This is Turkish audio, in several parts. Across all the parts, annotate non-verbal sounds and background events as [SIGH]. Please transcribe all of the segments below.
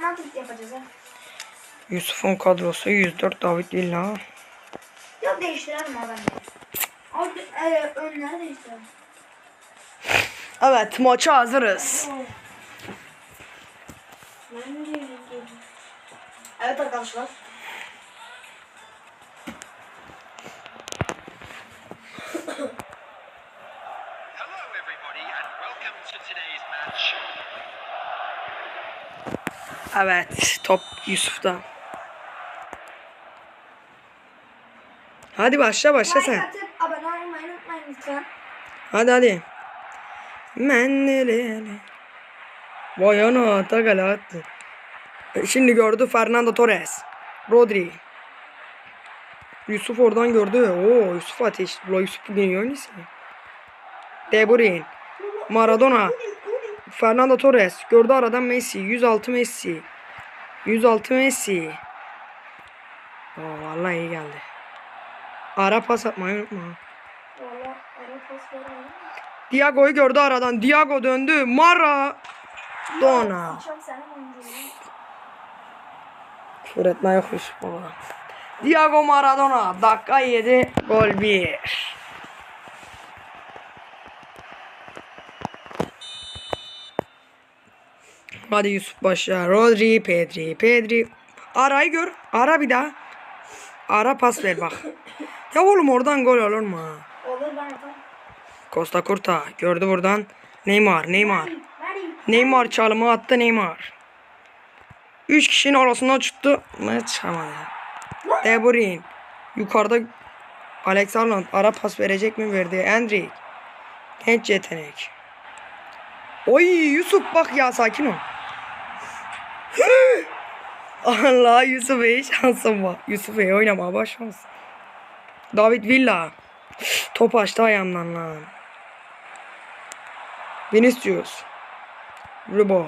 Yapacağız ha. Yusuf'un kadrosu 104 David Villa. Yok değiştirelim abi. Abi e, önleri değiştirelim. Evet maça hazırız. Evet arkadaşlar. Evet top Yusuf'ta. Hadi başla başla sen. Hadi hadi. Mendelele. Vay ana ata gala attı. E, Şimdi gördü Fernando Torres. Rodri. Yusuf oradan gördü. Oo Yusuf ateş. Yusuf bugün iyi oynuyor. De Bruyne. Maradona. Fernando Torres. Gördü aradan Messi. 106 Messi. 106 Messi. Oo vallahi iyi geldi. Ara pas atmayı unutma. Valla ara pas vermeyin. Diago'yu gördü aradan. Diago döndü. Mara. Dona. Küfür etme yokmuş baba. Diago Maradona. Dakika 7. Gol 1. Hadi Yusuf başla. Rodri, Pedri, Pedri. Arayı gör. Ara bir daha. Ara pas ver bak. Ya oğlum oradan gol olur mu? Olur ben. Costa Curta gördü buradan. Neymar, Neymar. Neymar çalımı attı Neymar. Üç kişinin arasından çıktı. Ne çıkamadı. De Bruyne. Yukarıda Alex Arnold ara pas verecek mi verdi? Endrick. Genç yetenek. Oy Yusuf bak ya sakin ol. Allah Yusuf iyi şansın var. Yusuf iyi oynamaya başlamasın. David Villa. Top açtı ayağımdan lan. Vinicius. Rubo.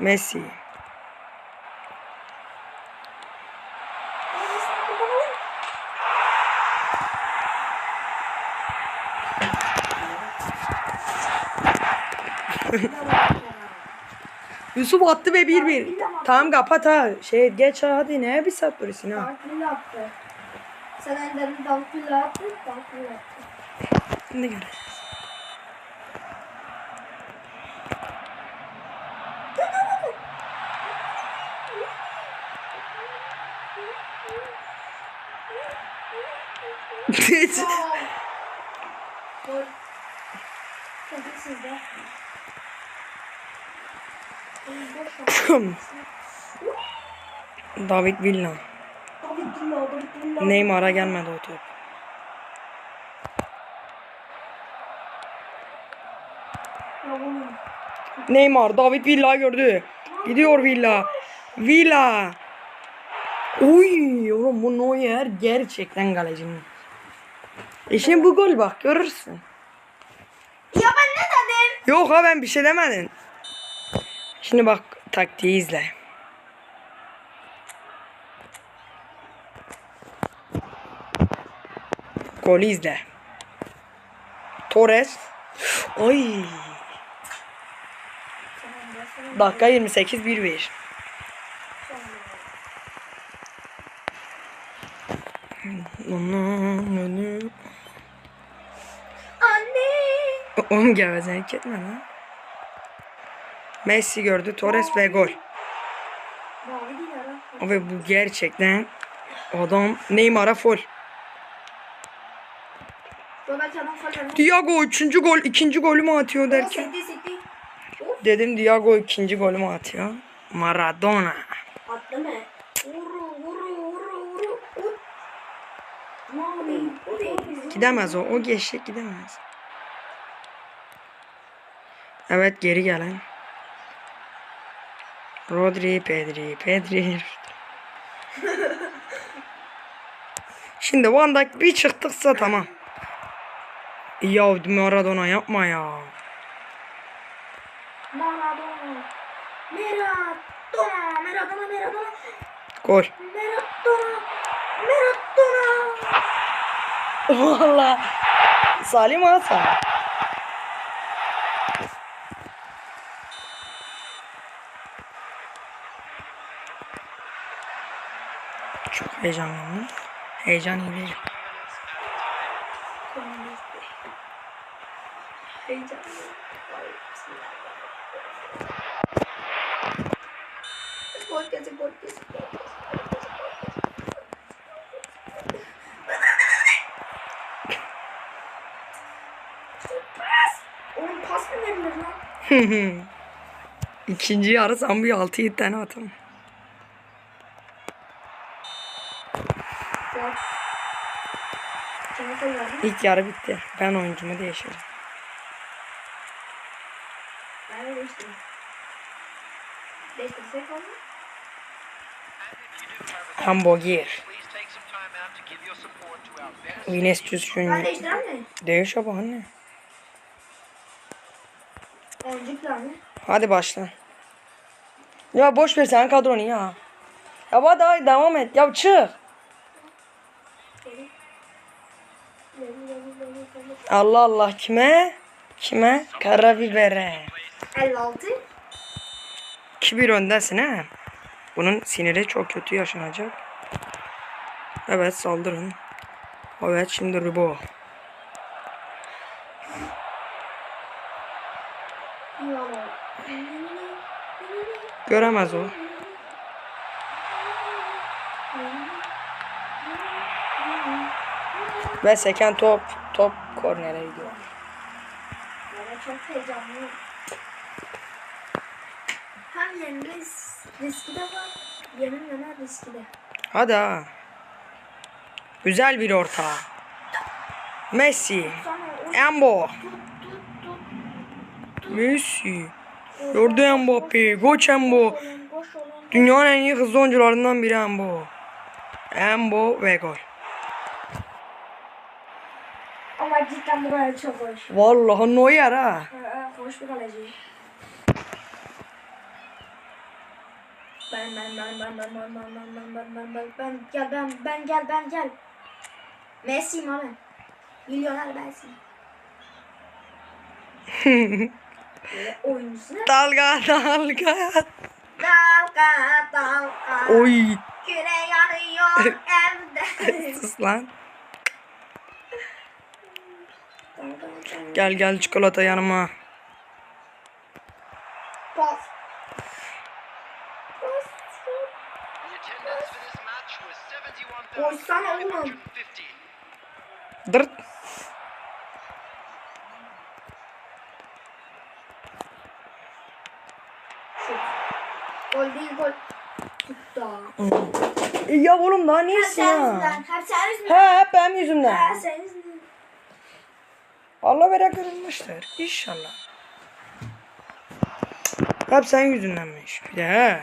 Messi. [LAUGHS] Yusuf attı be 1-1. Tamam kapat ha. Şey geç ha, hadi ne bir saat burası ha. Davutlu attı. Sen ellerini davutlu attı. Davutlu attı. Şimdi göreceğiz. David Villa. Neymar'a gelmedi o top. Neymar David Villa gördü. Gidiyor Villa. Villa. Uy oğlum bu Neuer gerçekten kalecinin. E şimdi bu gol bak görürsün. Ya ben ne dedim? Yok ha ben bir şey demedim. Şimdi bak taktiği izle. Golü izle. Torres. Ay. Dakika 28 1-1. Onun önü. Anne. Oğlum gevezelik etme lan. Messi gördü Torres ve gol. Ve bu gerçekten adam Neymar'a fol. Diago üçüncü gol, ikinci golü mü atıyor derken. Dedim Diago ikinci golü mü atıyor. Maradona. Gidemez o. O geçecek gidemez. Evet geri gelen. Rodri, Pedri, Pedri. [LAUGHS] Şimdi Van Dijk bir çıktıksa tamam. Ya Maradona yapma ya. Maradona. Maradona. Maradona. Maradona. Gol. Maradona. Maradona. Valla. Salim Hasan. Çok heyecanlandım. Heyecan iyi değil. Heyecan. Podcast, podcast, podcast. Onun pas mı verilir lan? [LAUGHS] İkinci yarı zambuyu 6-7 tane atalım. İlk yarı bitti. Ben oyuncumu değiştireceğim. Ben de değiştirdim. Değiştirsek olmaz Hamburger. Vinicius Değiş abi anne. Hadi başla. Ya boş ver sen kadronu ya. Ya daha devam et. Ya çık. Allah Allah kime? Kime? Karabibere. 56. 2-1 öndesin ha. Bunun siniri çok kötü yaşanacak. Evet saldırın. Evet şimdi Rubo. Göremez o. Ve seken top. Top kornere gidiyor. Valla çok heyecanlıyım. Hem yenilme riski de var. Yenilmeme riski de. Hadi ha. Güzel bir orta. Messi. Embo. Messi. Gördü Mbappe. Koç Embo. Dünyanın en iyi hızlı oyuncularından biri Embo. Embo ve gol. Ama cidden buraya çok hoş. Vallahi Neuer ha. Ee, Hoş bir kaleci. Ben ben ben ben ben ben ben ben ben ben ben ben ben gel ben ben gel ben gel. Messi'yim abi. Milyoner Messi. Böyle oyuncusu. Dalga dalga. Dalga dalga. Oy. Küre yanıyor evde. Sus lan. Gel gel çikolata yanıma. Bas. Olsan olmam. Dırt. Gol değil gol. Tutta. Ya oğlum daha niyesin ha? Hep sen yüzünden. Hep, hep benim yüzümden. Ha, senin Allah vere kırılmıştır. İnşallah. Hep sen yüzündenmiş. Bir de he.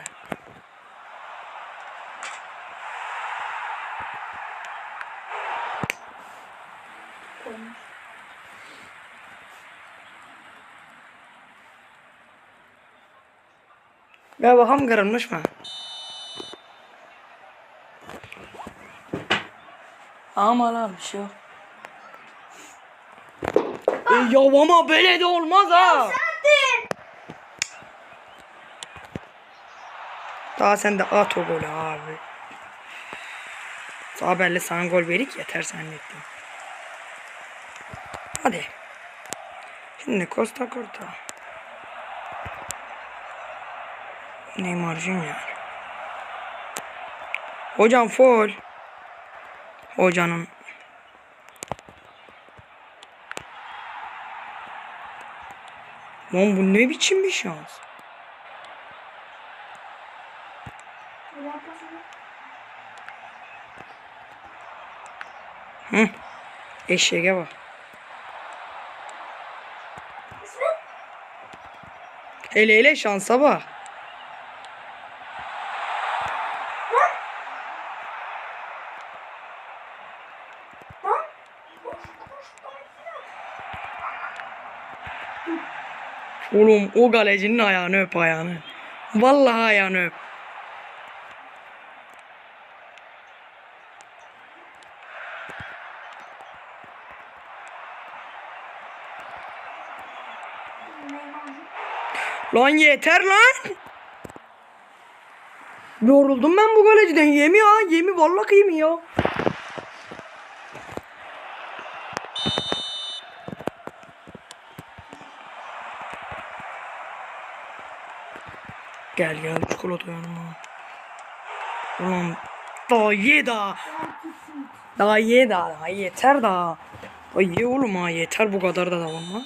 Ya bakalım kırılmış mı? Ama lan bir şey yok. E, ya ama böyle de olmaz ha. Daha sen de at o golü abi. Daha belli sana gol verik yeter zannettim. Hadi. Şimdi Costa Curta. Neymar Junior. Hocam foul. Hocanın. Lan bu ne biçim bir şans? Hı. Eşeğe bak. Hele hele şansa bak. Oğlum o galecinin ayağını öp ayağını. Vallahi ayağını öp. Lan yeter lan. Yoruldum ben bu kaleciden. Yemi ya. Yemi vallahi yemi ya. Gel gel çikolata yanıma. Ulan daha ye daha. Daha ye daha. Daha yeter daha. Daha ye oğlum ha yeter bu kadar da tamam mı?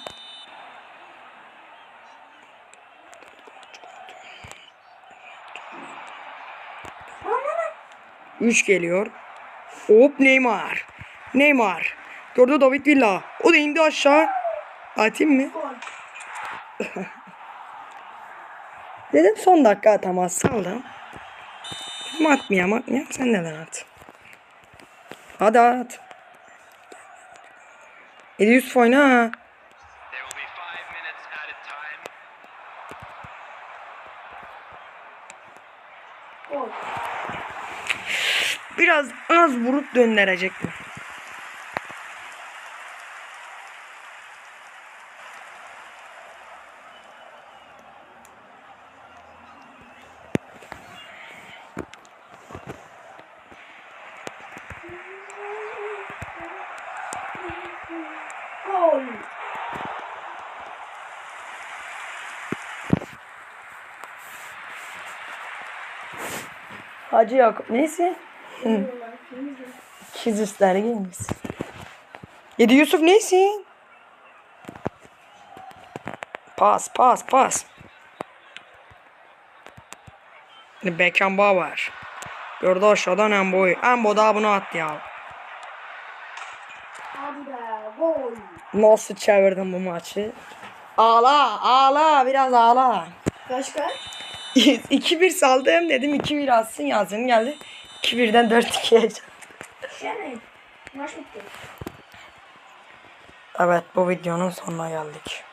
Üç geliyor. Hop Neymar. Neymar. Gördü David Villa. O da indi aşağı. Atayım mı? [LAUGHS] Dedim son dakika atamaz saldım. Dedim atmayayım atmayayım sen neden at. Hadi at. 700 oyna. Biraz az vurup döndürecek mi? Gol. Hacı Yakup neyse. Geliyorlar, temizle. Kiz üstleri giymiş. Yedi Yusuf neysin? Pas pas pas. Beckham var. Gördü aşağıdan Embo'yu. Embo daha bunu at ya. Nasıl çevirdin bu maçı? Ağla ağla biraz ağla. Kaç kaç? [LAUGHS] 2-1 saldım dedim 2-1 atsın yazın geldi. 2-1'den 4-2'ye Yani. Maç bitti. Evet bu videonun sonuna geldik.